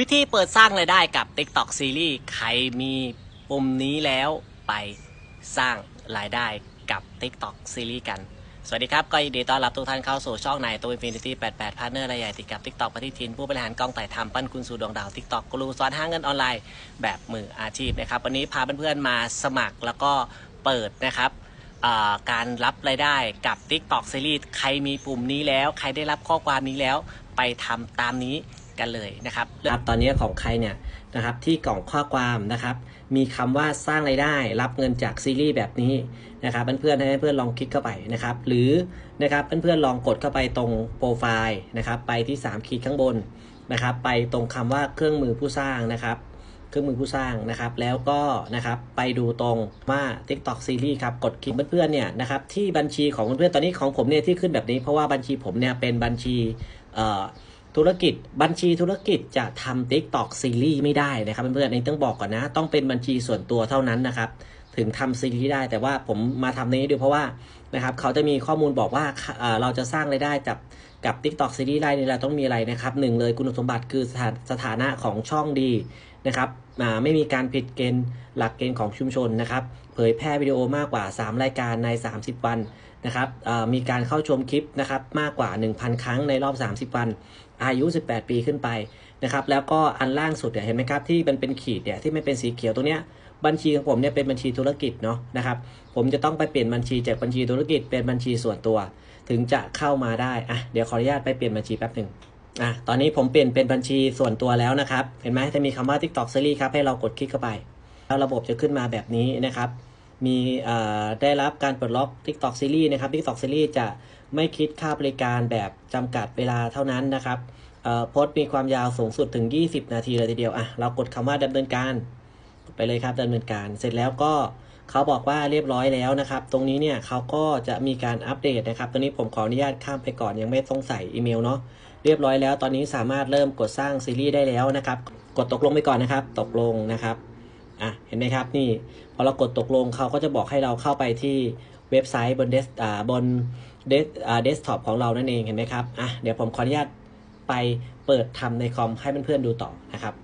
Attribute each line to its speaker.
Speaker 1: วิธีเปิดสร้างรายได้กับ TikTok Series ใครมีปุ่มนี้แล้วไปสร้างรายได้กับ TikTok Series กัน สวัสดีครับ ก็ยินดีต้อนรับทุกท่านเข้าสู่ช่องในตัว Infinity 88 Partner รายใหญ่ติดกับ TikTok ปฏิทิน ผู้บริหารกล้องไต่ทำปั้นคุณสู่ดวงดาว TikTok กลูสอนห้างเงินออนไลน์แบบมืออาชีพนะครับ วันนี้พาเพื่อนๆมาสมัครแล้วก็เปิดนะครับการรับรายได้กับ TikTok Series ใครมีปุ่มนี้แล้ว ใครได้รับข้อความนี้แล้วไปทำตามนี้ กันเลยนะครับครับตอนนี้ของใครเนี่ยนะครับที่กล่องข้อความนะครับมีคำว่าสร้างรายได้ รับเงินจากซีรีส์แบบนี้นะครับเพื่อนๆให้เพื่อนลองคลิกเข้าไปนะครับหรือนะครับเพื่อนๆลองกดเข้าไปตรงโปรไฟล์นะครับไปที่ 3 ขีดข้างบนนะครับไปตรงคำว่าเครื่องมือผู้สร้างนะครับเครื่องมือผู้สร้างนะครับ แล้วก็นะครับไปดูตรงว่า TikTok Series ครับกดคลิกเพื่อนๆเนี่ยนะครับที่บัญชีของเพื่อนๆตอนนี้ของผมเนี่ยที่ขึ้นแบบนี้เพราะว่าบัญชีผมเนี่ยเป็นบัญชีเอ่อ ธุรกิจบัญชีธุรกิจจะทำ TikTok Series ไม่ได้นะครับเพื่อนๆในต้องบอกก่อนนะ ต้องเป็นบัญชีส่วนตัวเท่านั้นนะครับ ถึงทำซีรีส์ได้ แต่ว่าผมมาทำนี้ดูเพราะว่านะครับเขาจะมีข้อมูลบอกว่าเราจะสร้างรายได้กับกับ TikTok Series ได้เนี่เราต้องมีอะไรนะครับหนึ่งเลยคุณสมบัติคือสถาสถานะของช่องดีนะครับไม่มีการผิดเกณฑ์หลักเกณฑ์ของชุมชนนะครับเผยแพร่วิดีโอมากกว่า 3 รายการใน 30 วันนะครับมีการเข้าชมคลิปนะครับมากกว่า 1,000 ครั้งในรอบ 30 วัน อายุ 18 ปีขึ้นไป นะครับแล้วก็อันล่างสุดเนี่ยเห็นไหมครับที่มันเป็นขีดเนี่ยที่ไม่เป็นสีเขียวตรงเนี้ยบัญชีของผมเนี่ยเป็นบัญชีธุรกิจเนาะนะครับผมจะต้องไปเปลี่ยนบัญชีจากบัญชีธุรกิจเป็นบัญชีส่วนตัว ถึงจะเข้ามาได้อะเดี๋ยวขออนุญาตไปเปลี่ยนบัญชีแป๊บหนึ่งอะตอนนี้ผมเปลี่ยนเป็นบัญชีส่วนตัวแล้วนะครับ เห็นไหมจะมีคำว่า TikTok Series ครับให้เรากดคลิกเข้าไป แล้วระบบจะขึ้นมาแบบนี้นะครับมีเอ่อได้รับการปลดล็อก TikTok Series นะครับ TikTok Series จะไม่คิดค่าบริการแบบจำกัดเวลาเท่านั้นนะครับ โพสต์มีความยาวสูงสุดถึง 20 นาทีเลยทีเดียวอะเรากดคำว่าดำเนินการ ไปเลยครับดำเนินการ เสร็จแล้วก็เขาบอกว่าเรียบร้อยแล้วนะครับ ตรงนี้เนี่ยเขาก็จะมีการอัปเดตนะครับตรงนี้ผมขออนุญาตข้ามไปก่อนยังไม่ต้องใส่อีเมลเนาะ เรียบร้อยแล้ว ตอนนี้สามารถเริ่มกดสร้างซีรีส์ได้แล้วนะครับ กดตกลงไปก่อนนะครับ ตกลงนะครับ อะ เห็นไหมครับ นี่ พอเรากดตกลงเขาก็จะบอกให้เราเข้าไปที่เว็บไซต์บนเดสอ่าบนเดสอ่าเดสก์ท็อปของเรานั่นเอง เห็นไหมครับ อะ เดี๋ยวผมขออนุญาต ไปเปิดทำในคอมให้เพื่อนๆดูต่อนะครับ